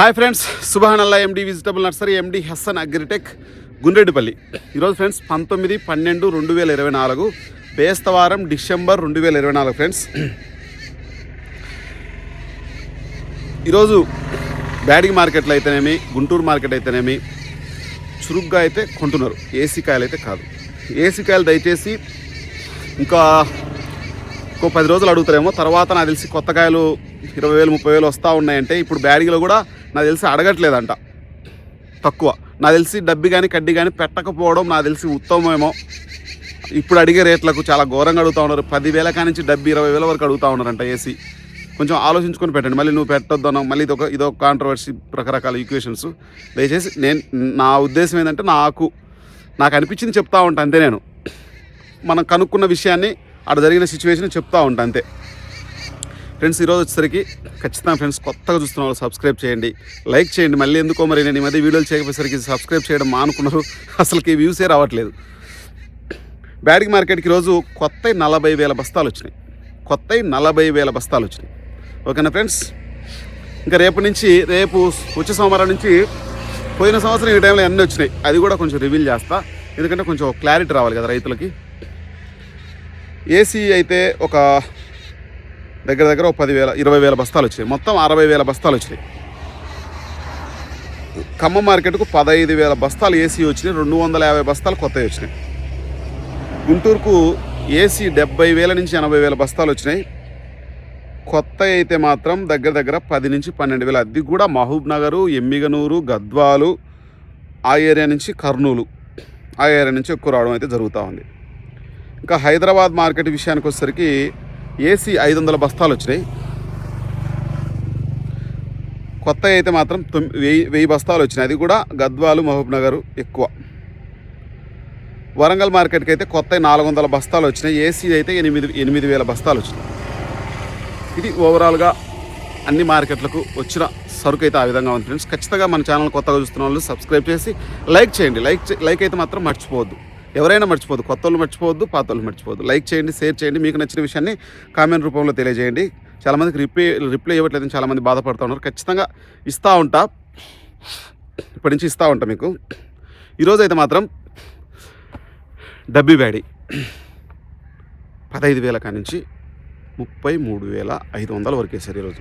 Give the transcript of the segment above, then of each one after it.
Hi friends సుభానల్లా MD vegetable nursery MD హెస్సన్ agritech Gundreddipalli. ఈరోజు ఫ్రెండ్స్ పంతొమ్మిది పన్నెండు రెండు వేల ఇరవై నాలుగు బేస్తవారం డిసెంబర్ రెండు వేల ఇరవై నాలుగు ఫ్రెండ్స్. ఈరోజు బ్యాడింగ్ మార్కెట్లో అయితేనేమి గుంటూరు మార్కెట్ అయితేనేమి చురుగ్గా అయితే కొంటున్నారు. ఏసీ కాయలు అయితే కాదు. ఏసీ కాయలు దయచేసి ఇంకా ఇంకో పది రోజులు అడుగుతారేమో. తర్వాత నాకు తెలిసి కొత్త కాయలు ఇరవై వేలు ముప్పై వేలు వస్తూ ఉన్నాయంటే ఇప్పుడు బ్యాడింగ్లో కూడా నాకు తెలిసి అడగట్లేదంట. తక్కువ. నాకు తెలిసి డబ్బి కానీ కడ్డీ కానీ పెట్టకపోవడం నాకు తెలిసి ఉత్తమమేమో. ఇప్పుడు అడిగే రేట్లకు చాలా ఘోరంగా అడుగుతూ ఉన్నారు. పదివేల కానించి డెబ్బై ఇరవై వేల వరకు అడుగుతూ ఉన్నారంట ఏసీ కొంచెం ఆలోచించుకొని పెట్టండి. మళ్ళీ నువ్వు పెట్టొద్దను మళ్ళీ ఇదొక ఇదొక కాంట్రవర్సీ రకరకాల ఈక్వేషన్స్ దయచేసి నేను నా ఉద్దేశం ఏంటంటే నాకు నాకు అనిపించింది చెప్తా ఉంటా అంతే నేను. మనం కనుక్కున్న విషయాన్ని అక్కడ జరిగిన సిచ్యువేషన్ చెప్తా ఉంటా అంతే. ఫ్రెండ్స్ ఈరోజు వచ్చేసరికి ఖచ్చితంగా ఫ్రెండ్స్ కొత్తగా చూస్తున్న వాళ్ళు సబ్స్క్రైబ్ చేయండి. లైక్ చేయండి. మళ్ళీ ఎందుకో మరి నేను ఈ మధ్య వీడియోలు చేయకపోయేసరికి సబ్స్క్రైబ్ చేయడం మానుకున్నారు. అసలుకి వ్యూసే రావట్లేదు. బ్యాడిగ్ మార్కెట్కి రోజు కొత్త నలభై వేల బస్తాలు వచ్చినాయి. కొత్త నలభై వేల బస్తాలు వచ్చినాయి. ఓకేనా ఫ్రెండ్స్? ఇంకా రేపు నుంచి రేపు వచ్చే సోమవారం నుంచి పోయిన సంవత్సరం ఈ టైంలో అన్నీ వచ్చినాయి. అది కూడా కొంచెం రివీల్ చేస్తా. ఎందుకంటే కొంచెం క్లారిటీ రావాలి కదా రైతులకి. ఏసీ అయితే ఒక దగ్గర దగ్గర ఒక పదివేల ఇరవై వేల బస్తాలు వచ్చినాయి. మొత్తం అరవై వేల బస్తాలు వచ్చినాయి. ఖమ్మం మార్కెట్కు పదహైదు వేల బస్తాలు ఏసీ వచ్చినాయి రెండు వందల యాభై బస్తాలు కొత్తవి వచ్చినాయి. గుంటూరుకు ఏసీ డెబ్బై వేల నుంచి ఎనభై వేల బస్తాలు వచ్చినాయి. కొత్త అయితే మాత్రం దగ్గర దగ్గర పది నుంచి పన్నెండు వేల అది కూడా మహబూబ్ నగరు ఎమ్మిగనూరు గద్వాలు ఆ ఏరియా నుంచి కర్నూలు ఆ ఏరియా నుంచి ఎక్కువ రావడం అయితే జరుగుతూ ఉంది. ఇంకా హైదరాబాద్ మార్కెట్ విషయానికి వచ్చేసరికి ఏసీ ఐదు వందల బస్తాలు వచ్చినాయి. కొత్త అయితే మాత్రం తొమ్మిది వెయ్యి వెయ్యి బస్తాలు వచ్చినాయి. అది కూడా గద్వాలు మహబూబ్ నగర్ ఎక్కువ. వరంగల్ మార్కెట్కి అయితే కొత్త నాలుగు వందల బస్తాలు వచ్చినాయి. ఏసీ అయితే ఎనిమిది ఎనిమిది వేల బస్తాలు వచ్చినాయి. ఇది ఓవరాల్గా అన్ని మార్కెట్లకు వచ్చిన సరుకు అయితే ఆ విధంగా ఉంది ఫ్రెండ్స్. ఖచ్చితంగా మన ఛానల్ కొత్తగా చూస్తున్న వాళ్ళు సబ్స్క్రైబ్ చేసి లైక్ చేయండి. లైక్ లైక్ అయితే మాత్రం మర్చిపోవద్దు. ఎవరైనా మర్చిపోదు కొత్త వాళ్ళు మర్చిపోవద్దు పాత వాళ్ళు మర్చిపోవద్దు. లైక్ చేయండి షేర్ చేయండి మీకు నచ్చిన విషయాన్ని కామెంట్ రూపంలో తెలియజేయండి. చాలామందికి రిప్లై రిప్లై ఇవ్వట్లేదని చాలామంది బాధపడుతూ ఉన్నారు. ఖచ్చితంగా ఇస్తూ ఉంటా. ఇప్పటి నుంచి ఇస్తూ ఉంటా మీకు. ఈరోజు అయితే మాత్రం డబ్బీ బ్యాడీ. పదహైదు వేల కానించి ముప్పై మూడు వేల ఐదు వందల వరకు వేశారు ఈరోజు.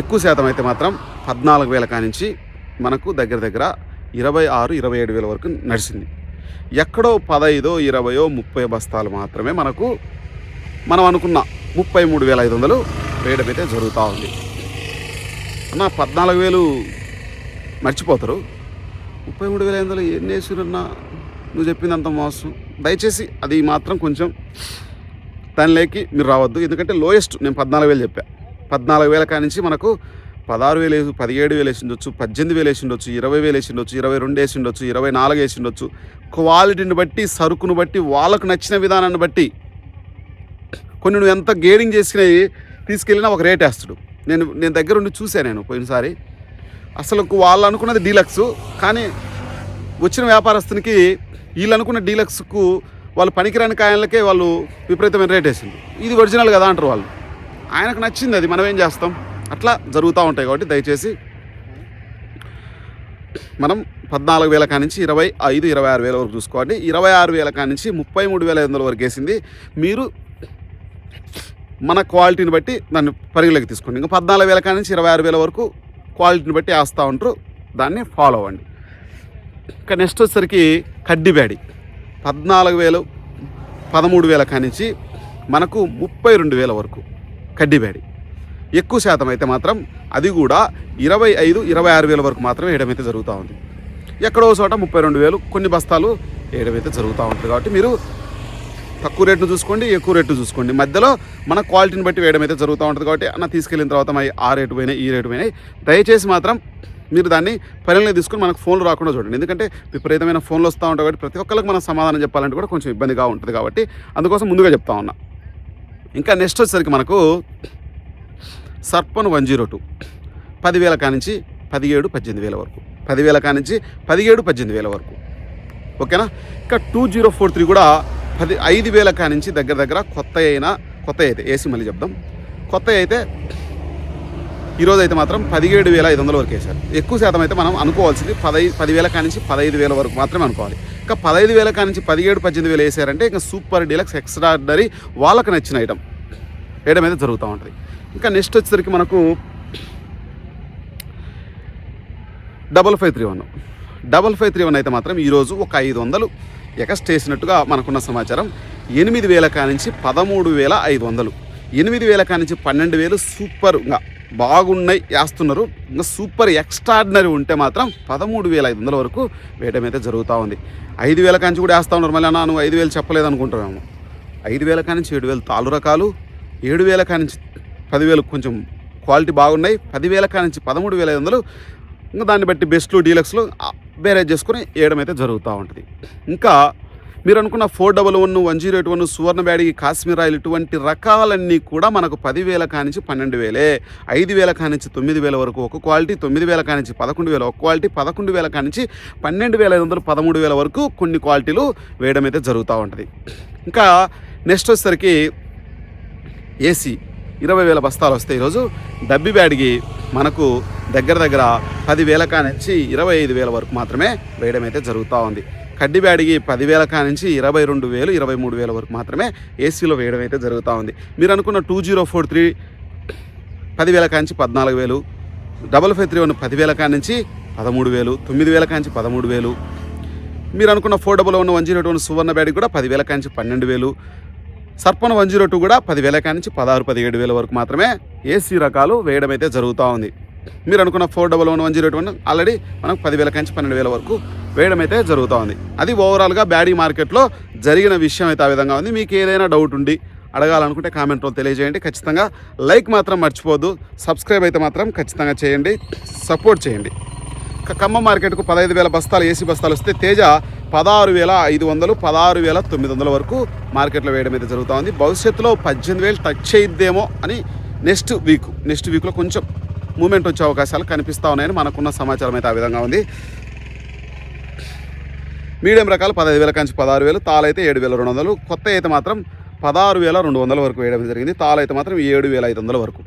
ఎక్కువ శాతం అయితే మాత్రం పద్నాలుగు వేల కానించి మనకు దగ్గర దగ్గర ఇరవై ఆరు ఇరవై ఏడు వేల వరకు నడిచింది ఎక్కడో పదైదో ఇరవయో ముప్పై బస్తాలు మాత్రమే మనకు మనం అనుకున్న ముప్పై మూడు వేల ఐదు వందలు వేయడం అయితే జరుగుతూ ఉంది. అన్న పద్నాలుగు వేలు మర్చిపోతారు. ముప్పై మూడు వేల ఐదు వందలు ఎన్ని వేసిరన్నా నువ్వు చెప్పిందంత మోసం. దయచేసి అది మాత్రం కొంచెం దానిలోకి మీరు రావద్దు. ఎందుకంటే లోయెస్ట్ నేను పద్నాలుగు వేలు చెప్పా. పద్నాలుగు వేల కానించి మనకు పదహారు వేలు వేసి పదిహేడు వేలు వేసిండొచ్చు పద్దెనిమిది వేలు వేసిండొచ్చు ఇరవై వేలు వేసిండొచ్చు ఇరవై రెండు వేసిండొచ్చు ఇరవై నాలుగు వేసి ఉండొచ్చు. క్వాలిటీని బట్టి సరుకును బట్టి వాళ్ళకు నచ్చిన విధానాన్ని బట్టి కొన్ని నువ్వు ఎంత గేడింగ్ చేసినవి తీసుకెళ్ళినా ఒక రేట్ వేస్తాడు. నేను నేను దగ్గర ఉండి చూశాను నేను పోయినసారి. అసలు వాళ్ళు అనుకున్నది డీలక్స్ కానీ వచ్చిన వ్యాపారస్తునికి వీళ్ళు అనుకున్న డీలక్స్కు వాళ్ళు పనికిరాని కాయలకే వాళ్ళు విపరీతమైన రేట్ వేసింది. ఇది ఒరిజినల్ కదా అంటారు వాళ్ళు. ఆయనకు నచ్చింది అది మనం ఏం చేస్తాం? అట్లా జరుగుతూ ఉంటాయి కాబట్టి దయచేసి మనం పద్నాలుగు వేల కానించి ఇరవై ఐదు ఇరవై ఆరు వేల వరకు చూసుకోండి. ఇరవై ఆరు వేల కానించి ముప్పై మూడు వేల ఐదు వందల వరకు వేసింది. మీరు మన క్వాలిటీని బట్టి దాన్ని పరిగణలోకి తీసుకోండి. ఇంకా పద్నాలుగు వేల కానించి ఇరవై ఆరు వేల వరకు క్వాలిటీని బట్టి వేస్తూ ఉంటారు. దాన్ని ఫాలో అవ్వండి. ఇంకా నెక్స్ట్ వచ్చేసరికి కడ్డి బ్యాడి. పద్నాలుగు వేలు పదమూడు వేల కానించి మనకు ముప్పై రెండు వేల వరకు కడ్డి బ్యాడి. ఎక్కువ శాతం అయితే మాత్రం అది కూడా ఇరవై ఐదు ఇరవై ఆరు వేల వరకు మాత్రమే వేయడం అయితే జరుగుతూ ఉంది. ఎక్కడో చోట ముప్పై రెండు వేలు కొన్ని బస్తాలు వేయడం అయితే జరుగుతూ ఉంటుంది కాబట్టి మీరు తక్కువ రేటును చూసుకోండి ఎక్కువ రేటు చూసుకోండి. మధ్యలో మన క్వాలిటీని బట్టి వేయడం అయితే జరుగుతూ ఉంటుంది కాబట్టి అన్న తీసుకెళ్ళిన తర్వాత మరి ఆ రేటు పోయినాయి ఈ రేటు పోయినాయి. దయచేసి మాత్రం మీరు దాన్ని పరిగణలో తీసుకుని మనకు ఫోన్లు రాకుండా చూడండి. ఎందుకంటే విపరీతమైన ఫోన్లు వస్తూ ఉంటాయి కాబట్టి ప్రతి ఒక్కరికి మనం సమాధానం చెప్పాలంటే కూడా కొంచెం ఇబ్బందిగా ఉంటుంది కాబట్టి అందుకోసం ముందుగా చెప్తా ఉన్నా. ఇంకా నెక్స్ట్ వచ్చేసరికి మనకు సర్పన్ వన్ జీరో టూ. పదివేల కానించి పదిహేడు పద్దెనిమిది వేల వరకు. పదివేల కానించి పదిహేడు పద్దెనిమిది వేల వరకు. ఓకేనా? ఇంకా టూ జీరో ఫోర్ త్రీ కూడా పది ఐదు వేల కానించి దగ్గర దగ్గర కొత్త అయినా కొత్త అయితే ఏసీ మళ్ళీ చెప్దాం. కొత్త అయితే ఈరోజు అయితే మాత్రం పదిహేడు వేల ఐదు వందల వరకు వేశారు. ఎక్కువ శాతం అయితే మనం అనుకోవాల్సింది పదై పదివేల కానించి పదహైదు వేల వరకు మాత్రమే అనుకోవాలి. ఇంకా పదహైదు వేల కానించి పదిహేడు పద్దెనిమిది వేలు వేసారంటే ఇంకా సూపర్ డీలక్స్ ఎక్స్ట్రాడరీ వాళ్ళకి నచ్చిన ఐటమ్. వేయడం అయితే జరుగుతూ ఉంటుంది. ఇంకా నెక్స్ట్ వచ్చేసరికి మనకు double five three one double five three one అయితే మాత్రం ఈరోజు ఒక ఐదు వందలు. ఎక్స్ట్ చేసినట్టుగా మనకున్న సమాచారం. ఎనిమిది వేల కానించి పదమూడు వేల ఐదు వందలు. ఎనిమిది వేల కానించి పన్నెండు వేలు సూపర్గా బాగున్నాయి వేస్తున్నారు. ఇంకా సూపర్ ఎక్స్ట్రాడినరీ ఉంటే మాత్రం పదమూడు వేల ఐదు వందల వరకు వేయడం అయితే జరుగుతూ ఉంది. ఐదు వేల కాంచి కూడా వేస్తూ ఉన్నారు. మళ్ళీ అన్నా నువ్వు ఐదు వేలు చెప్పలేదు అనుకుంటున్నాము ఐదు వేల కానించి ఏడు వేలు తాలు రకాలు. ఏడు వేల కానించి పదివేలు కొంచెం క్వాలిటీ బాగున్నాయి. పదివేల కానించి పదమూడు వేల ఐదు వందలు. ఇంకా దాన్ని బట్టి బెస్ట్లు డీలక్స్లు బేరేజ్ చేసుకుని వేయడం అయితే జరుగుతూ ఉంటుంది. ఇంకా మీరు అనుకున్న four double one one zero eight one Suvarna Byadgi Kashmir oil ఇటువంటి రకాలన్నీ కూడా మనకు పదివేల కానించి పన్నెండు వేలే. ఐదు వేల కానించి తొమ్మిది వేల వరకు ఒక క్వాలిటీ తొమ్మిది వేల కానించి పదకొండు వేల ఒక క్వాలిటీ పదకొండు వేల కానించి పన్నెండు వేల ఐదు వందలు పదమూడు వేల వరకు కొన్ని క్వాలిటీలు వేయడం అయితే జరుగుతూ ఉంటుంది. ఇంకా నెక్స్ట్ వచ్చేసరికి ఏసీ. ఇరవై వేల బస్తాలు వస్తాయి ఈరోజు డబ్బి బ్యాడ్కి మనకు దగ్గర దగ్గర పదివేల కానించి ఇరవై ఐదు వేల వరకు మాత్రమే వేయడం అయితే జరుగుతూ ఉంది. కడ్డి బ్యాడ్కి పదివేల కానించి ఇరవై రెండు వేలు ఇరవై మూడు వేల వరకు మాత్రమే ఏసీలో వేయడం అయితే జరుగుతూ ఉంది. మీరు అనుకున్న టూ జీరో ఫోర్ త్రీ పదివేల కానించి పద్నాలుగు వేలు డబల్ ఫైవ్ త్రీ వన్ పదివేల కానించి పదమూడు వేలు తొమ్మిది వేల కానించి పదమూడు వేలు. మీరు అనుకున్న four double one one zero one Suvarna Byadgi కూడా పదివేల కానించి పన్నెండు వేలు సర్పన్ వన్ జీరో టూ కూడా పదివేల కానించి పదహారు పదిహేడు వేల వరకు మాత్రమే ఏసీ రకాలు వేయడం అయితే జరుగుతూ ఉంది. మీరు అనుకున్న four double one one zero one already మనకు పదివేల కాంచి పన్నెండు వేల వరకు వేయడం అయితే జరుగుతూ ఉంది. అది ఓవరాల్గా బ్యాడీ మార్కెట్లో జరిగిన విషయం అయితే ఆ విధంగా ఉంది. మీకు ఏదైనా డౌట్ ఉండి అడగాలనుకుంటే కామెంట్లో తెలియజేయండి. ఖచ్చితంగా లైక్ మాత్రం మర్చిపోద్దు సబ్స్క్రైబ్ అయితే మాత్రం ఖచ్చితంగా చేయండి. సపోర్ట్ చేయండి. ఖమ్మం మార్కెట్కు పదహైదు వేల బస్తాలు ఏసీ బస్తాలు వస్తే తేజ పదహారు వేల ఐదు వందలు పదహారు వేల తొమ్మిది వందల వరకు మార్కెట్లో వేయడం అయితే జరుగుతూ ఉంది భవిష్యత్తులో పద్దెనిమిది వేలు టచ్ చేయిద్దేమో అని నెక్స్ట్ వీక్ నెక్స్ట్ వీక్లో కొంచెం మూమెంట్ వచ్చే అవకాశాలు కనిపిస్తూ ఉన్నాయని మనకున్న సమాచారం అయితే ఆ విధంగా ఉంది. మీడియం రకాలు పదహైదు వేల కంచి పదహారు వేలు తాళైతే ఏడు వేల రెండు వందలు కొత్త అయితే మాత్రం పదహారు వేల రెండు వందల వరకు వేయడం జరిగింది. తాళైతే మాత్రం ఏడు వేల ఐదు వందల వరకు.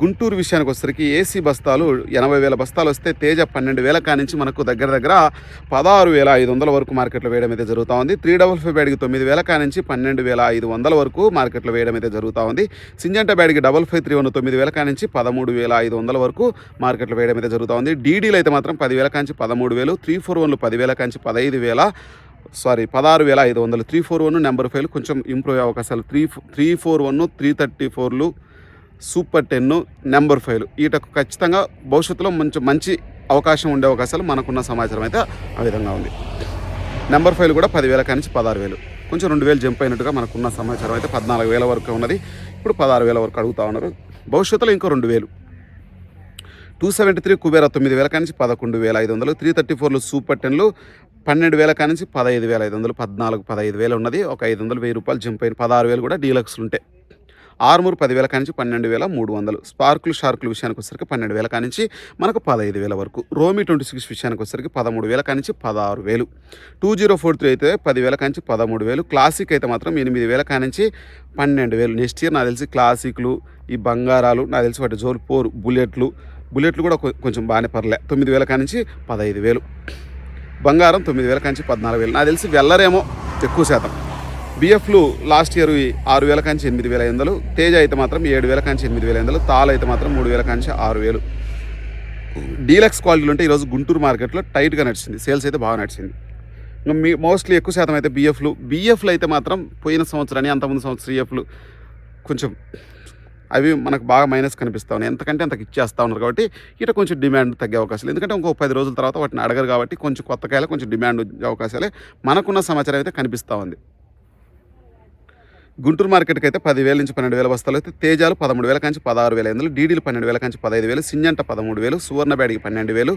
గుంటూరు విషయానికి వచ్చేసరికి ఏసీ బస్తాలు ఎనభై వేల బస్తాలు వస్తే తేజ పన్నెండు వేల కానించి మనకు దగ్గర దగ్గర పదహారు వేల ఐదు వందల వరకు మార్కెట్లో వేయడం అయితే జరుగుతూ ఉంది. త్రీ డబల్ ఫైవ్ బ్యాడ్కి తొమ్మిది వేల కానించి పన్నెండు వేల ఐదు వందల వరకు మార్కెట్లో వేయడం అయితే జరుగుతూ ఉంది. సింజంట బ్యాడ్కి డబల్ ఫైవ్ త్రీ వన్ తొమ్మిది వేల కానించి పదమూడు వేల ఐదు వందల వరకు మార్కెట్లో వేయడం అయితే జరుగుతూ ఉంది. డీడీలు అయితే మాత్రం పదివేల కానించి పదమూడు వేలు త్రీ ఫోర్ వన్లు పదివేల కానించి పదహైదు వేల సారీ పదహారు వేల ఐదు వందలు three four one number five కొంచెం ఇంప్రూవ్ అయ్యే అవకాశాలు three three four one three thirty ఫోర్లు సూపర్ టెన్ నెంబర్ ఫైవ్. వీటకు ఖచ్చితంగా భవిష్యత్తులో మంచి మంచి అవకాశం ఉండే అవకాశాలు మనకున్న సమాచారం అయితే ఆ విధంగా ఉంది. నెంబర్ ఫైవ్ కూడా పదివేల కానించి పదహారు వేలు. కొంచెం రెండు వేలు జంప్ అయినట్టుగా మనకున్న సమాచారం అయితే పద్నాలుగు వేల వరకు ఉన్నది. ఇప్పుడు పదహారు వేల వరకు అడుగుతా ఉన్నారు. భవిష్యత్తులో ఇంకో రెండు వేలు. టూ సెవెంటీ త్రీ కుబేరా తొమ్మిది వేల కానించి పదకొండు వేల ఐదు వందలు. త్రీ థర్టీ ఫోర్లు సూపర్ టెన్లు పన్నెండు వేల కానించి పదహైదు వేల ఐదు వందలు. పద్నాలుగు పదహైదు వేలు ఉన్నది. ఒక ఐదు వందలు వెయ్యి రూపాయలు జంప్ అయిన పదహారు వేలు కూడా డీలక్స్లు ఉంటాయి ఆర్మూర్ పదివేల కానించి పన్నెండు వేల మూడు వందలు. స్పార్కులు షార్కుల విషయానికి వచ్చేసరికి పన్నెండు వేల కానించి మనకు పదహైదు వేల వరకు. రోమి ట్వంటీ సిక్స్ విషయానికి వచ్చేసరికి పదమూడు వేల కానించి పదహారు వేలు. టూ జీరో ఫోర్ త్రీ అయితే పదివేల కానించి పదమూడు వేలు. క్లాసిక్ అయితే మాత్రం ఎనిమిది వేల కానించి పన్నెండు వేలు. నెక్స్ట్ ఇయర్ నాకు తెలిసి క్లాసిక్లు ఈ బంగారాలు నాకు తెలిసి వాటి జోలు పోరు బుల్లెట్లు. బుల్లెట్లు కూడా కొంచెం బాగానే పర్లే. తొమ్మిది వేల కానించి పదహైదు వేలు. బంగారం తొమ్మిది వేల కానించి పద్నాలుగు వేలు. నాకు తెలిసి వెళ్ళరేమో ఎక్కువ శాతం. బిఎఫ్లు లాస్ట్ ఇయర్ ఆరు వేల కాంచి ఎనిమిది వేల ఐదు తేజ అయితే మాత్రం ఏడు వేల కాంచి ఎనిమిది వేల ఐదు తాల్ అయితే మాత్రం మూడు వేల కాంచి ఆరు వేలు. డీలక్స్ క్వాలిటీలు ఉంటే ఈరోజు గుంటూరు మార్కెట్లో టైట్గా నడిచింది సేల్స్ అయితే బాగా నడిచింది. మీ మోస్ట్లీ ఎక్కువ శాతం అయితే బిఎఫ్లు బిఎఫ్లు అయితే మాత్రం పోయిన సంవత్సరాన్ని అంతకుముందు సంవత్సరం ఈఎఫ్లు కొంచెం అవి మనకు బాగా మైనస్ కనిపిస్తూ ఉన్నాయి. ఎంతకంటే అంతకు ఇచ్చేస్తూ ఉన్నారు కాబట్టి ఇట కొంచెం డిమాండ్ తగ్గే అవకాశాలు ఎందుకంటే ఇంకో పది రోజుల తర్వాత వాటిని అడగరు కాబట్టి కొంచెం కొత్త కాయలు కొంచెం డిమాండ్ అవకాశాలే మనకున్న సమాచారం అయితే కనిపిస్తూ ఉంది. గుంటూరు మార్కెట్కి అయితే పదివేల నుంచి పన్నెండు వేల బస్తాలు అయితే తేజాలు పదమూడు వేల కంచి పదహారు వేల ఐదు డీడీలు పన్నెండు వేల కంచి పదహైదు వేలు సింజంట పదమూడు వేలు సువర్ణ బ్యాడికి పన్నెండు వేలు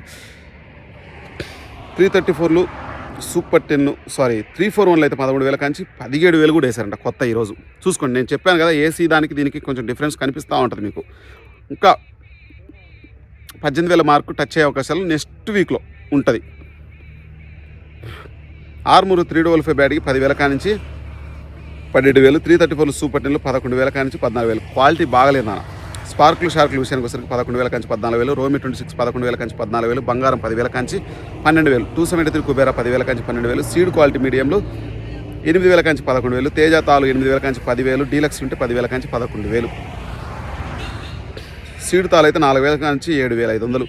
త్రీ థర్టీ ఫోర్లు super ten sorry three four వన్లు అయితే పదమూడు వేల కాంచి పదిహేడు వేలు కూడా వేశారంట కొత్త ఈరోజు చూసుకోండి నేను చెప్పాను కదా ఏసీ దానికి దీనికి కొంచెం డిఫరెన్స్ కనిపిస్తూ ఉంటుంది మీకు. ఇంకా పద్దెనిమిది వేల మార్కు టచ్ అయ్యే అవకాశాలు నెక్స్ట్ వీక్లో ఉంటుంది. Armoor three double five Byadgi పదివేల కానించి పన్నెండు వేలు త్రీ థర్టీ ఫోర్లు సూపర్ టెన్లు పదకొండు వేల కానించి పద్నాలుగు వేలు. క్వాలిటీ బాగలేదు స్పార్కులు షార్కుల విషయానికి వచ్చరికి పదకొండు వేల కంచి పద్నాలుగు వేలు రోమి ట్వంటీ సిక్స్ పదకొండు వేల కంచి పద్నాలుగు వేలు బంగారం పదివేల కంచి పన్నెండు వేలు టూ సెవెంటీ త్రీ కుబేరా పదివేల కంచి పన్నెండు వేలు సీడ్ క్వాలిటీ మీడియంలో ఎనిమిది వేల కంచి పదకొండు వేలు తేజ తాలు ఎనిమిది వేల కంచి పదివేలు డీలక్స్ ఉంటే పదివేల కంచి పదకొండు వేలు. సీడ్ తాలు అయితే నాలుగు వేల నుంచి ఏడు వేల ఐదు వందలు.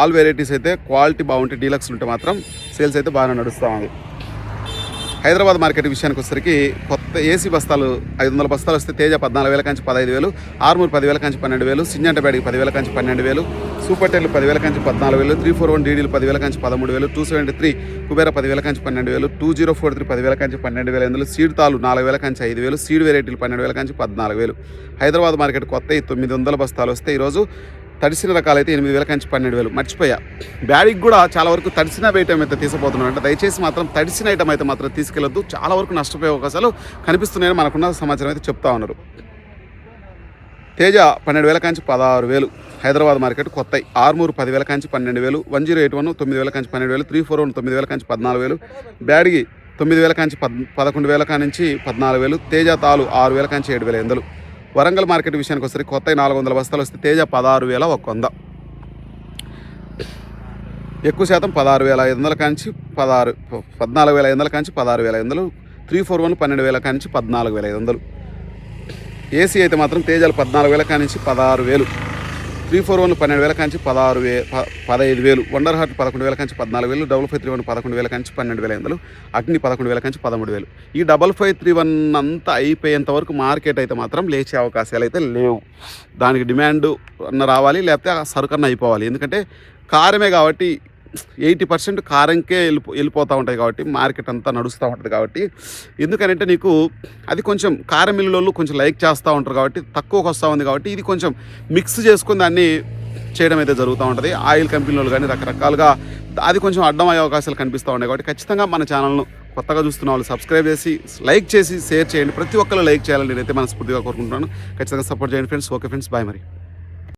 ఆల్ వెరైటీస్ అయితే క్వాలిటీ బాగుంటే డీలక్స్ ఉంటే మాత్రం సేల్స్ అయితే బాగానే నడుస్తూ ఉంది. హైదరాబాద్ మార్కెట్ విషయానికి వచ్చేసరికి కొత్త ఏసీ బస్తాలు ఐదు వందల బస్తాలు వస్తే తేజ పద్నాలుగు వేల కంచి పదహైదు వేలు ఆర్మూర్ పదివేల కంచి పన్నెండు వేలు సింజంట పదివేల కంచి పన్నెండు వేలు సూపర్ టెల్ పదివేల కంచి పద్నాలుగు వేలు త్రీ ఫోర్ వన్ డీడీలు పదివేల కంచి పదమూడు వేలు టూ సెవెంటీ త్రీ కుబేర పదివేల కంచి పన్నెండు వేలు టూ జీరో ఫోర్ త్రీ పదివేల కంచి పన్నెండు వేల ఎనిమిది సీడ్ తాలు నాలుగు వేల కంచి ఐదు వేలు సీడ్ వెరైటీలు పన్నెండు వేల కంచి పద్నాలుగు వేలు. హైదరాబాద్ మార్కెట్ కొత్త తొమ్మిది వందల బస్తాలు వస్తే ఈరోజు తడిసిన రకాలైతే ఎనిమిది వేల కంచి పన్నెండు వేలు. మర్చిపోయా. బ్యాడికి కూడా చాలా వరకు తడిసిన ఐటమ్ అయితే తీసుకుపోతున్నాను అంటే దయచేసి మాత్రం తడిసిన ఐటమ్ అయితే మాత్రం తీసుకెళ్ళొద్దు. చాలా వరకు నష్టపోయే అవకాశాలు కనిపిస్తున్నాయని మనకున్న సమాచారం అయితే చెప్తా ఉన్నారు. తేజ పన్నెండు వేల కంచి పదహారు వేలు. హైదరాబాద్ మార్కెట్ కొత్త ఆర్మూరు పదివేల కంచి పన్నెండు వేలు. వన్ జీరో ఎయిట్ వన్ తొమ్మిది వేల కంచి పన్నెండు వేలు. త్రీ ఫోర్ వన్ తొమ్మిది వేల కంచి పద్నాలుగు వేలు. బ్యాడిగి తొమ్మిది వేల కంచి పద్ పదకొండు వేల కానించి పద్నాలుగు వేలు. తేజ తాలు ఆరు వేల కంచి ఏడు వేల ఎనిమిది వరంగల్ మార్కెట్ విషయానికి వస్తే కొత్త నాలుగు వందల బస్తాలు వస్తే తేజ పదహారు వేల ఒక వంద. ఎక్కువ శాతం పదహారు వేల ఐదు వందల కాంచి పదహారు పద్నాలుగు వేల ఐదు వందల కాంచి పదహారు వేల ఐదు వందలు త్రీ ఫోర్ వన్ పన్నెండు వేల కాంచి పద్నాలుగు వేల ఐదు వందలు. ఏసీ అయితే మాత్రం తేజాలు పద్నాలుగు వేల కానించి పదహారు వేలు. త్రీ ఫోర్ వన్ పన్నెండు వేల కాంచి పదహారు వే పదహైదు వేలు వండర్ హార్ట్ పదకొండు వేల కాంచి పద్నాలుగు వేలు డబుల్ ఫైవ్ త్రీ వన్ పదకొండు వేల కాంచి పన్నెండు వేల ఐదు వందలు అగ్ని పదకొండు వేల కాంచి పదమూడు వేలు. ఈ డబల్ ఫైవ్ త్రీ వన్ అంతా అయిపోయేంత వరకు మార్కెట్ అయితే మాత్రం లేచే అవకాశాలు అయితే లేవు. దానికి డిమాండ్ అన్న రావాలి లేకపోతే ఆ సరుకన్న అయిపోవాలి. ఎందుకంటే కారమే కాబట్టి ఎయిటీ పర్సెంట్ కారంకే వెళ్ళిపో వెళ్ళిపోతూ ఉంటాయి కాబట్టి మార్కెట్ అంతా నడుస్తూ ఉంటుంది కాబట్టి. ఎందుకనంటే నీకు అది కొంచెం కారం మిల్లులు కొంచెం లైక్ చేస్తూ ఉంటారు కాబట్టి తక్కువకి వస్తూ ఉంది కాబట్టి ఇది కొంచెం మిక్స్ చేసుకుని దాన్ని చేయడం అయితే జరుగుతూ ఉంటుంది. ఆయిల్ కంపెనీలు కానీ రకరకాలుగా అది కొంచెం అడ్డం అయ్యే అవకాశాలు కనిపిస్తూ ఉన్నాయి కాబట్టి ఖచ్చితంగా మన ఛానల్ను కొత్తగా చూస్తున్న వాళ్ళు సబ్స్క్రైబ్ చేసి లైక్ చేసి షేర్ చేయండి. ప్రతి ఒక్కరు లైక్ చేయాలని నేనైతే మనస్ఫూర్తిగా కోరుకుంటున్నాను. ఖచ్చితంగా సపోర్ట్ చేయండి ఫ్రెండ్స్. Okay friends. బాయ్ మరి.